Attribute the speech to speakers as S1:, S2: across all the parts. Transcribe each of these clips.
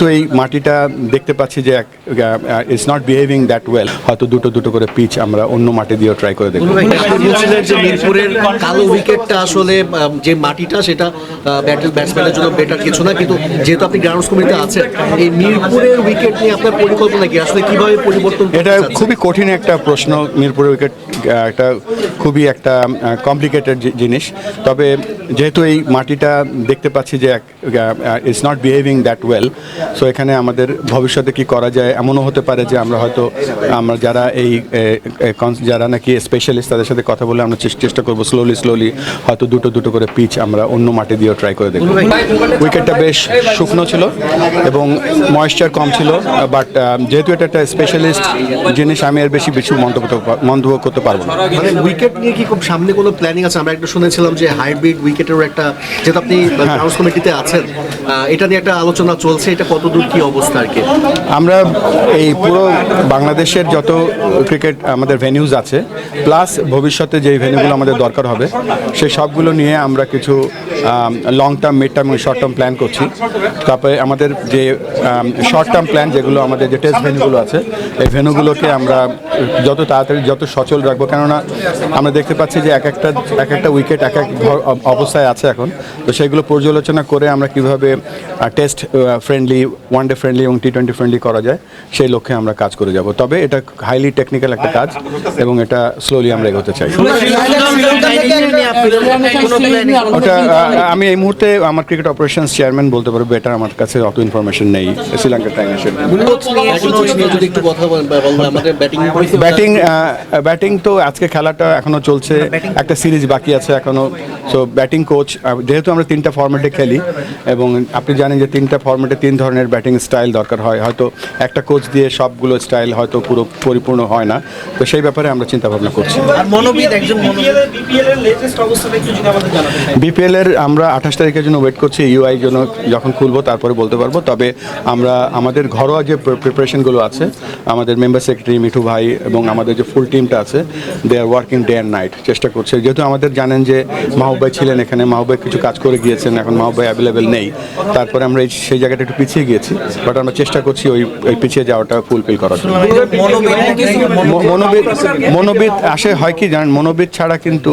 S1: তো এই মাটিটা দেখতে পাচ্ছি যে it's not behaving that well হয়তো দুটো দুটো করে পিচ আমরা অন্য মাটি দিয়েও ট্রাই করে দেখব।
S2: যে মিরপুরের কালো উইকেটটা আসলে যে মাটিটা সেটা ব্যাটেল ব্যাটসম্যানের জন্য বেটার কিছু না কিন্তু যেহেতু আপনি গ্রাউন্ডস কমিটিতে আছেন এই মিরপুরের উইকেট নিয়ে আপনার পরিকল্পনা কি? আসলে কীভাবে পরিবর্তন
S1: এটা খুবই কঠিন একটা প্রশ্ন মিরপুরের উইকেট একটা খুবই একটা কমপ্লিকেটেড জিনিস। তবে যেহেতু এই মাটিটা দেখতে পাচ্ছি যে it's not behaving that well so এখানে আমাদের ভবিষ্যতে কি করা যায় এমনও হতে পারে যে আমরা হয়তো আমরা যারা এই যারা নাকি স্পেশালিস্ট তাদের সাথে কথা বলে আমরা চেষ্টা করব স্লোলি স্লোলি হয়তো দুটো দুটো করে পিচ আমরা অন্য মাটি দিয়েও ট্রাই করে দেখব। উইকেটটা বেশ শুকনো ছিল এবং ময়েশ্চার কম ছিল বাট যেহেতু এটা একটা স্পেশালিস্ট জিনিস আমি এর বেশি কিছু মন্তব্য মন্তব্য করতে পারব না।
S2: মানে উইকেট নিয়ে কি খুব সামনে কোনো প্ল্যানিং আছে? আমরা একটা শুনেছিলাম যে হাইব্রিড উইকেটেরও একটা যেহেতু আপনি গ্রাউন্ডস কমিটিতে আছেন এটা নিয়ে একটা আলোচনা চলছে এটা কতদূর কি অবস্থা আর কি?
S1: আমরা এই পুরো বাংলাদেশের যত ক্রিকেট, আমাদের ভেনিউজ আছে প্লাস ভবিষ্যতে যেই ভেনিউগুলো আমাদের দরকার হবে সেই সবগুলো নিয়ে আমরা কিছু long term mid term short term plan করছি। তারপরে আমাদের যে শর্ট টার্ম প্ল্যান যেগুলো, আমাদের যে টেস্ট ভেন্যুগুলো আছে, এই ভেন্যুগুলোকে আমরা যত তাড়াতাড়ি, যত সচল রাখব। কেননা আমরা দেখতে পাচ্ছি যে এক একটা এক একটা উইকেট এক এক অবস্থায় আছে এখন। তো সেগুলো পর্যালোচনা করে আমরা কীভাবে test friendly one day friendly এবং টি টোয়েন্টি ফ্রেন্ডলি করা যায় সেই লক্ষ্যে আমরা কাজ করে যাব তবে এটা হাইলি টেকনিক্যাল একটা কাজ এবং এটা স্লোলি আমরা এগোতে চাই ওটা আমি এই মুহূর্তে আমার ক্রিকেট অপারেশনস চেয়ারম্যান বলতে পারব বেটার আমার কাছে অত ইনফরমেশন নেই শ্রীলঙ্কার টাইম এসে
S2: ব্যাটিং কোচ নিয়ে যদি একটু কথা বলেন বলবেন আমাদের ব্যাটিং
S1: ব্যাটিং ব্যাটিং তো আজকে খেলাটা এখনও চলছে একটা সিরিজ বাকি আছে এখনও সো ব্যাটিং কোচ যেহেতু আমরা তিনটা ফর্মেটে খেলি এবং আপনি জানেন যে তিনটা ফর্মেটে তিন ধরনের ব্যাটিং স্টাইল দরকার হয়। হয়তো একটা কোচ দিয়ে সবগুলো স্টাইল হয়তো পুরো পরিপূর্ণ হয় না। তো সেই ব্যাপারে আমরা চিন্তা ভাবনা করছি।
S2: আর মনোবিদ একজন
S1: বিপিএল এর আমরা আঠাশ তারিখের জন্য ওয়েট করছি। ইউআই জন্য যখন খুলবো তারপরে বলতে পারব। তবে আমরা আমাদের ঘরোয়া যে প্রিপারেশনগুলো আছে আমাদের মেম্বার সেক্রেটারি মিঠু ভাই এবং আমাদের যে ফুল টিমটা আছে they are working day and night চেষ্টা করছে। যেহেতু আমাদের জানেন যে মাহবুব ভাই ছিলেন এখানে মাহবুব কিছু কাজ করে গিয়েছেন এখন মাহবুব ভাই অ্যাভেলেবেল নেই। তারপরে আমরা এই সেই জায়গাটা একটু পিছিয়ে গিয়েছি বাট আমরা চেষ্টা করছি ওই ওই পিছিয়ে যাওয়াটা ফুলফিল করার জন্য। মনোবিদ মনোবিদ আসে, হয় কি জানেন, মনোবিদ ছাড়া কিন্তু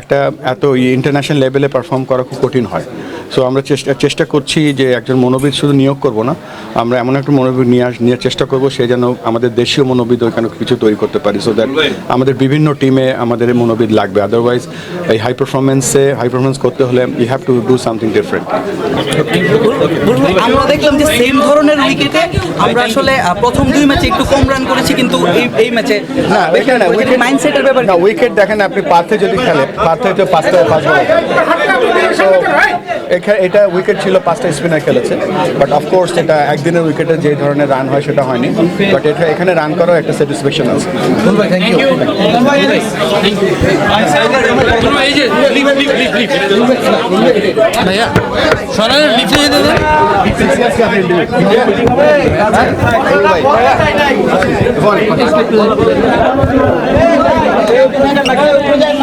S1: একটা এত ইন্টারন্যাশনাল লেভেলে পারফর্ম করা খুব কঠিন হয়। সো আমরা চেষ্টা চেষ্টা করছি যে একজন মনোবিদ শুধু নিয়োগ করব না, আমরা এমন একটা মনোবিদ নিয়ে আস, নিয়ে চেষ্টা করব, সে যেন আমাদের দেশীয় মনোবিদ ওইখানে কিছু তৈরি করতে পারি সো দ্যাট আমাদের বিভিন্ন টিমে আমাদের মনোবিদ লাগবে। আদারওয়াইজ এই হাই পারফরমেন্সে হাই পারফরমেন্স করতে হলে you have to do something different
S3: আমরা দেখলাম যে সেম ধরনের উইকেটে আমরা আসলে প্রথম দুই ম্যাচে একটু কম রান করেছি কিন্তু এই এই ম্যাচে
S1: না দেখেন না উইকেট
S3: মাইন্ডসেটের ব্যাপার
S1: না উইকেট দেখেন আপনি পার্থে যদি খেলে পার্থে তো পাঁচটা পাঁচ এটা উইকেট ছিল পাঁচটা স্পিনার খেলেছে। বাট অফকোর্স এটা একদিনের উইকেটে যে ধরনের রান হয় সেটা হয়নি। বাট এটা এখানে রান করার একটা স্যাটিসফ্যাকশন আছে।
S4: ভাইয়া লিফটে যেতে দেন